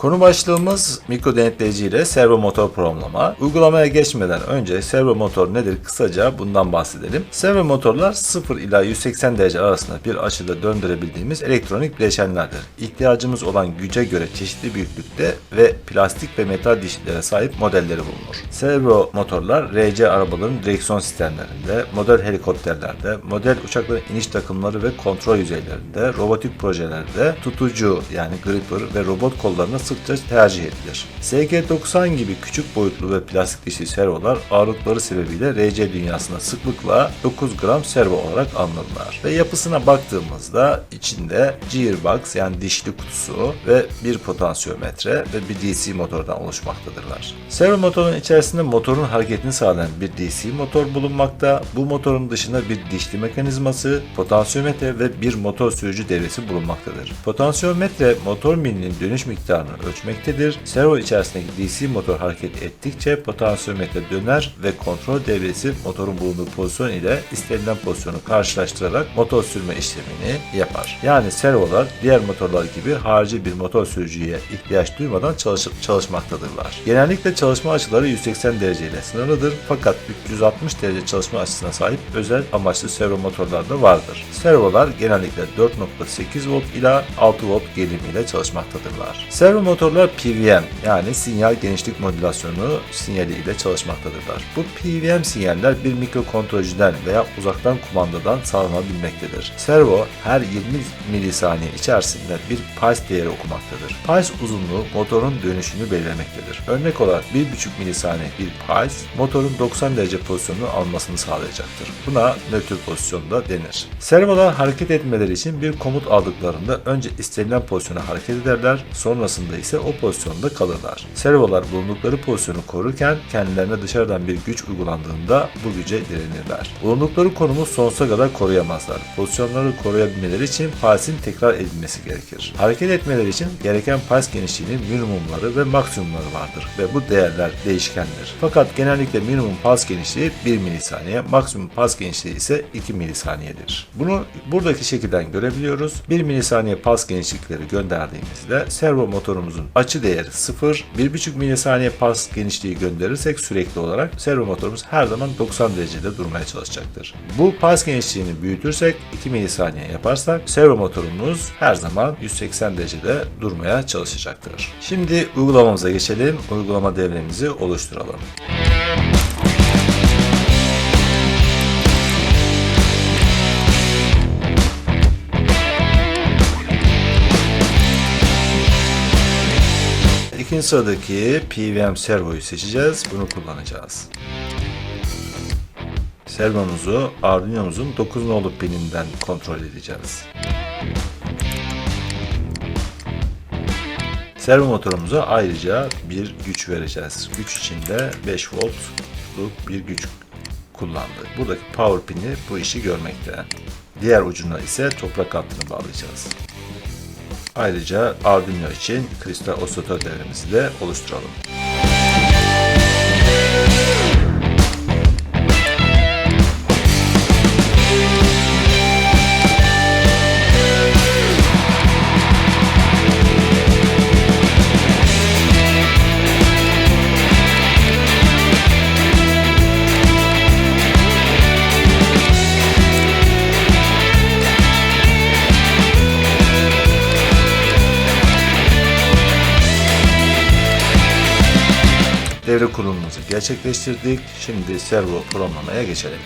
Konu başlığımız mikro denetleyici ile servo motor programlama. Uygulamaya geçmeden önce servo motor nedir kısaca bundan bahsedelim. Servo motorlar 0 ila 180 derece arasında bir açıda döndürebildiğimiz elektronik bileşenlerdir. İhtiyacımız olan güce göre çeşitli büyüklükte ve plastik ve metal dişlilere sahip modelleri bulunur. Servo motorlar RC arabaların direksiyon sistemlerinde, model helikopterlerde, model uçakların iniş takımları ve kontrol yüzeylerinde, robotik projelerde, tutucu yani gripper ve robot kollarına sıkça tercih edilir. SG90 gibi küçük boyutlu ve plastik dişli servolar ağırlıkları sebebiyle RC dünyasında sıklıkla 9 gram servo olarak anılırlar. Ve yapısına baktığımızda içinde gearbox yani dişli kutusu ve bir potansiyometre ve bir DC motordan oluşmaktadırlar. Servo motorun içerisinde motorun hareketini sağlayan bir DC motor bulunmakta. Bu motorun dışında bir dişli mekanizması, potansiyometre ve bir motor sürücü devresi bulunmaktadır. Potansiyometre motor milinin dönüş miktarını ölçmektedir. Servo içerisindeki DC motor hareket ettikçe potansiyometre döner ve kontrol devresi motorun bulunduğu pozisyon ile istenilen pozisyonu karşılaştırarak motor sürme işlemini yapar. Yani servolar diğer motorlar gibi harici bir motor sürücüye ihtiyaç duymadan çalışıp çalışmaktadırlar. Genellikle çalışma açıları 180 derece ile sınırlıdır fakat 360 derece çalışma açısına sahip özel amaçlı servo motorlar da vardır. Servolar genellikle 4.8 volt ila 6 volt gerilimiyle çalışmaktadırlar. Servo motorlar PWM yani sinyal genişlik modülasyonu sinyali ile çalışmaktadırlar. Bu PWM sinyaller bir mikrokontrolcüden veya uzaktan kumandadan sağlanabilmektedir. Servo her 20 milisaniye içerisinde bir pulse değeri okumaktadır. Pulse uzunluğu motorun dönüşünü belirlemektedir. Örnek olarak 1,5 milisaniye bir pulse motorun 90 derece pozisyonunu almasını sağlayacaktır. Buna nötr pozisyonda denir. Servolar hareket etmeleri için bir komut aldıklarında önce istenilen pozisyona hareket ederler, sonrasında ise o pozisyonda kalırlar. Servolar bulundukları pozisyonu korurken kendilerine dışarıdan bir güç uygulandığında bu güce direnirler. Bulundukları konumu sonsuza kadar koruyamazlar. Pozisyonları koruyabilmeleri için pulse'in tekrar edilmesi gerekir. Hareket etmeleri için gereken pulse genişliğinin minimumları ve maksimumları vardır ve bu değerler değişkendir. Fakat genellikle minimum pulse genişliği 1 milisaniye, maksimum pulse genişliği ise 2 milisaniyedir. Bunu buradaki şekilden görebiliyoruz. 1 milisaniye pulse genişlikleri gönderdiğimizde servo motorumuzun açı değeri 0, 1,5 milisaniye pulse genişliği gönderirsek sürekli olarak servo motorumuz her zaman 90 derecede durmaya çalışacaktır. Bu pulse genişliğini büyütürsek 2 milisaniye yaparsak servo motorumuz her zaman 180 derecede durmaya çalışacaktır. Şimdi uygulamamıza geçelim. Uygulama devremizi oluşturalım. İkinci sıradaki PWM servoyu seçeceğiz. Bunu kullanacağız. Servomuzu Arduino'muzun 9 nolu pininden kontrol edeceğiz. Servo motorumuza ayrıca bir güç vereceğiz. Güç içinde 5 voltluk bir güç kullandı. Buradaki power pini bu işi görmekte. Diğer ucuna ise toprak hattını bağlayacağız. Ayrıca Arduino için kristal osilatör devremizi de oluşturalım. Devre kurulumuzu gerçekleştirdik. Şimdi servo programlamaya geçelim.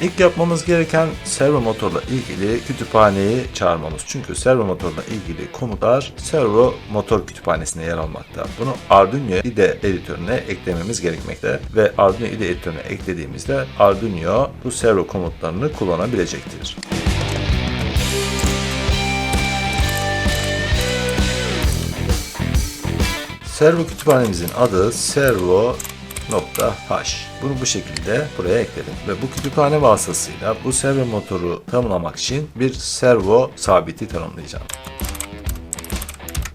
İlk yapmamız gereken servo motorla ilgili kütüphaneyi çağırmamız. Çünkü servo motorla ilgili komutlar servo motor kütüphanesinde yer almakta. Bunu Arduino IDE editörüne eklememiz gerekmekte ve Arduino IDE editörüne eklediğimizde Arduino bu servo komutlarını kullanabilecektir. Servo kütüphanemizin adı servo.h. Bunu bu şekilde buraya ekledim ve bu kütüphane vasıtasıyla bu servo motoru tanımlamak için bir servo sabiti tanımlayacağım.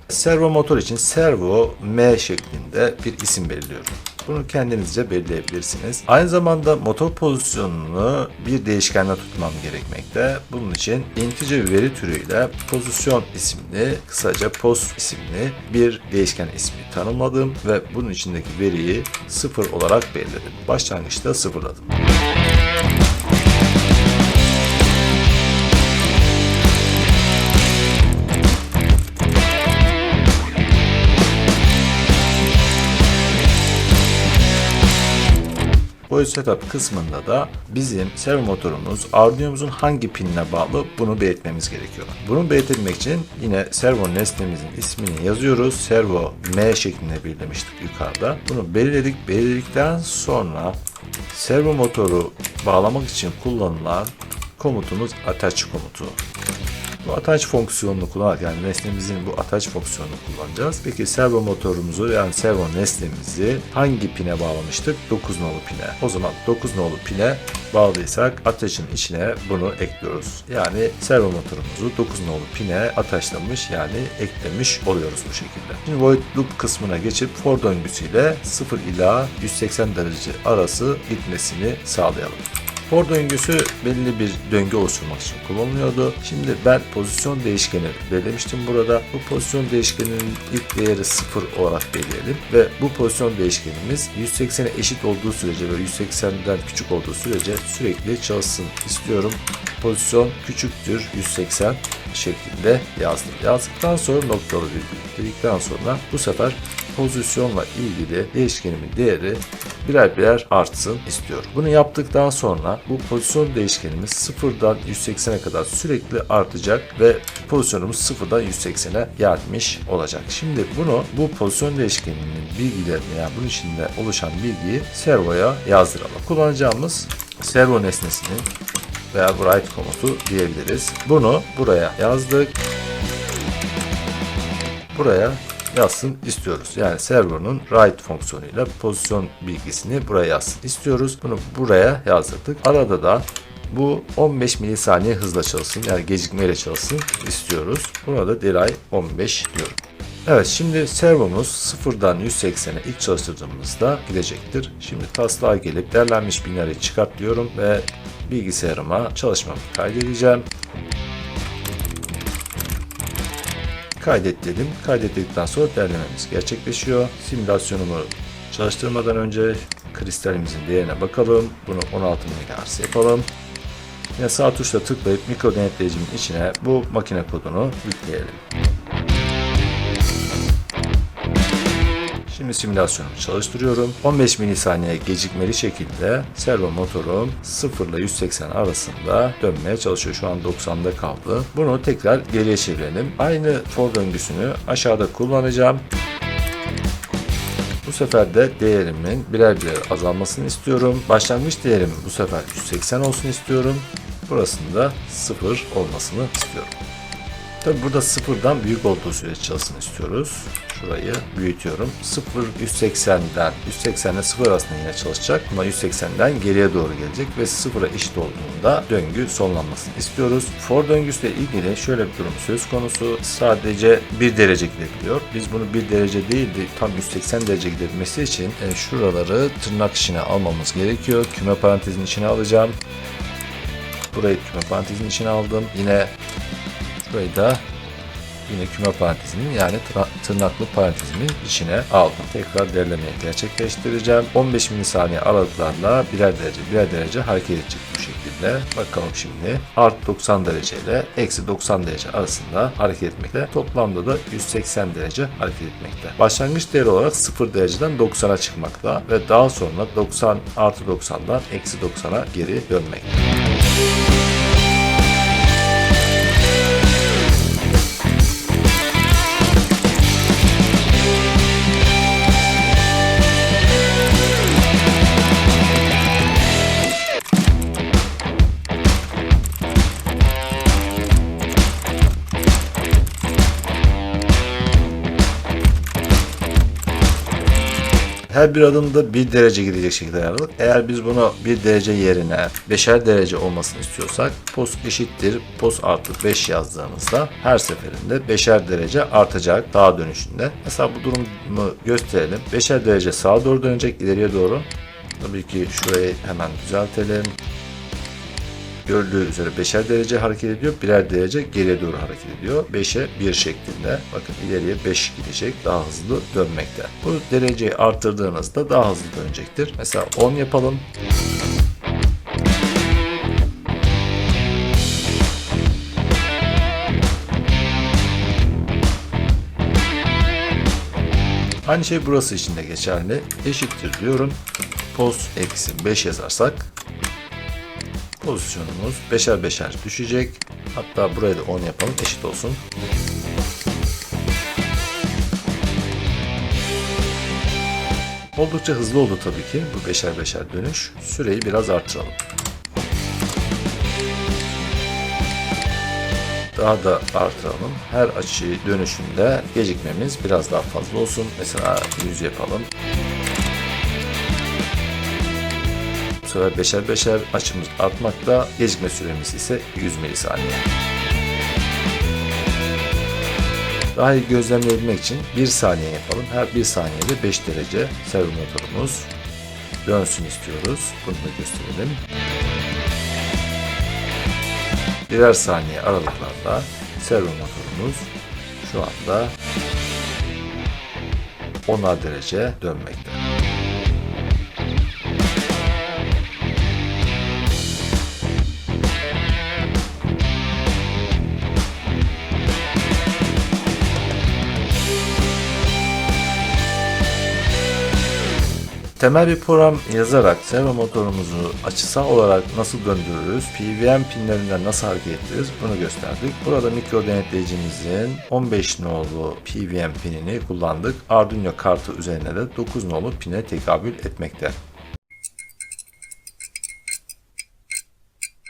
Servo motor için servo M şeklinde bir isim belirliyorum. Bunu kendinizce belirleyebilirsiniz. Aynı zamanda motor pozisyonunu bir değişkenle tutmam gerekmekte. Bunun için integer veri türüyle pozisyon isimli, kısaca post isimli bir değişken ismi tanımladım ve bunun içindeki veriyi sıfır olarak belirledim. Başlangıçta sıfırladım. Boy setup kısmında da bizim servo motorumuz Arduino'muzun hangi pinine bağlı bunu belirtmemiz gerekiyor. Bunu belirtmek için yine servo nesnemizin ismini yazıyoruz. Servo M şeklinde belirlemiştik yukarıda. Bunu belirledik. Belirledikten sonra servo motoru bağlamak için kullanılan komutumuz attach komutu. Bu attach fonksiyonunu kullanırken yani nesnemizin bu attach fonksiyonunu kullanacağız. Peki servo motorumuzu yani servo nesnemizi hangi pine bağlamıştık? 9 nolu pine. O zaman 9 nolu pine bağlıysak attach'ın içine bunu ekliyoruz. Yani servo motorumuzu 9 nolu pine attachlamış yani eklemiş oluyoruz bu şekilde. Şimdi void loop kısmına geçip for döngüsüyle 0 ila 180 derece arası gitmesini sağlayalım. For döngüsü belli bir döngü oluşturmak için kullanılıyordu. Şimdi ben pozisyon değişkeni belirlemiştim burada. Bu pozisyon değişkeninin ilk değeri 0 olarak belirleyelim ve bu pozisyon değişkenimiz 180'e eşit olduğu sürece ve 180'den küçük olduğu sürece sürekli çalışsın istiyorum. Pozisyon küçüktür 180 şeklinde yazdım. Yazdıktan sonra noktalı virgül dedikten sonra bu sefer pozisyonla ilgili değişkenimin değeri birer birer artsın istiyorum. Bunu yaptıktan sonra bu pozisyon değişkenimiz sıfırdan 180'e kadar sürekli artacak ve pozisyonumuz sıfırdan 180'e gelmiş olacak. Şimdi bunu bu pozisyon değişkeninin bilgilerini yani bunun içinde oluşan bilgiyi servoya yazdıralım. Kullanacağımız servo nesnesinin veya write komutu diyebiliriz. Bunu buraya yazdık. Buraya yazsın istiyoruz. Yani server'ın write fonksiyonuyla pozisyon bilgisini buraya yazsın istiyoruz. Bunu buraya yazdırdık. Arada da bu 15 milisaniye hızla çalışsın yani gecikmeyle çalışsın istiyoruz. Buna da delay 15 diyorum. Evet şimdi servomuz sıfırdan 180'e ilk çalıştırdığımızda gidecektir. Şimdi taslağa gelip derlenmiş binleri çıkart diyorum ve bilgisayarıma çalışmamı kaydedeceğim. Kaydet dedim. Kaydettikten sonra derlememiz gerçekleşiyor. Simülasyonumu çalıştırmadan önce kristalimizin değerine bakalım. Bunu 16 MHz yapalım. Yine sağ tuşla tıklayıp mikro denetleyicimin içine bu makine kodunu yükleyelim. Şimdi simülasyonumu çalıştırıyorum. 15 milisaniye gecikmeli şekilde servo motorum 0 ile 180 arasında dönmeye çalışıyor. Şu an 90'da kaldı. Bunu tekrar geriye çevirelim. Aynı for döngüsünü aşağıda kullanacağım. Bu sefer de değerimin birer birer azalmasını istiyorum. Başlangıç değerim bu sefer 180 olsun istiyorum. Burasında 0 olmasını istiyorum. Tabi burada sıfırdan büyük olduğu sürece çalışsın istiyoruz. Şurayı büyütüyorum. 0 180'den 180 ile 0 arasında yine çalışacak ama 180'den geriye doğru gelecek ve 0'a eşit olduğunda döngü sonlanmasını istiyoruz. For döngüsüyle ilgili şöyle bir durum söz konusu. Sadece 1 derece gidebiliyor. Biz bunu 1 derece değil de tam 180 derece gidebilmesi için e, şuraları tırnak içine almamız gerekiyor. Küme parantezin içine alacağım. Burayı küme parantezin içine aldım. Yine Burayı da yine küme parantezinin yani tırnaklı parantezimin içine aldım. Tekrar derlemeyi gerçekleştireceğim. 15 milisaniye aralıklarla birer derece birer derece hareket edecek bu şekilde. Bakalım şimdi art 90 derece ile eksi 90 derece arasında hareket etmekte. Toplamda da 180 derece hareket etmekte. Başlangıç değeri olarak 0 dereceden 90'a çıkmakta ve daha sonra 90 artı 90'dan eksi 90'a geri dönmekte. Her bir adımda bir derece gidecek şekilde ayarladık. Eğer biz bunu bir derece yerine beşer derece olmasını istiyorsak pos eşittir pos artı 5 yazdığımızda her seferinde beşer derece artacak daha dönüşünde. Mesela bu durumu gösterelim. Beşer derece sağa doğru dönecek ileriye doğru. Tabii ki şurayı hemen düzeltelim. Gördüğü üzere beşer derece hareket ediyor. Birer derece geriye doğru hareket ediyor. 5'e 1 şeklinde. Bakın ileriye 5 gidecek. Daha hızlı dönmekte. Bu dereceyi arttırdığınızda daha hızlı dönecektir. Mesela 10 yapalım. Aynı şey burası için de geçerli. Eşittir diyorum. Pos eksi 5 yazarsak pozisyonumuz beşer beşer düşecek. Hatta buraya da 10 yapalım eşit olsun. Oldukça hızlı oldu tabii ki bu beşer beşer dönüş. Süreyi biraz artıralım. Daha da artıralım. Her açı dönüşünde gecikmemiz biraz daha fazla olsun. Mesela 100 yapalım. Bu sefer beşer beşer açımız artmakta. Gecikme süremiz ise 100 milisaniye. Daha iyi gözlemleyebilmek için 1 saniye yapalım. Her 1 saniyede 5 derece servo motorumuz dönsün istiyoruz. Bunu da gösterelim. Birer saniye aralıklarla servo motorumuz şu anda 10'ar derece dönmekte. Temel bir program yazarak servo motorumuzu açısal olarak nasıl döndürürüz, PWM pinlerinden nasıl hareket ettiririz bunu gösterdik. Burada mikro denetleyicimizin 15 nolu PWM pinini kullandık. Arduino kartı üzerine de 9 nolu pine tekabül etmekte.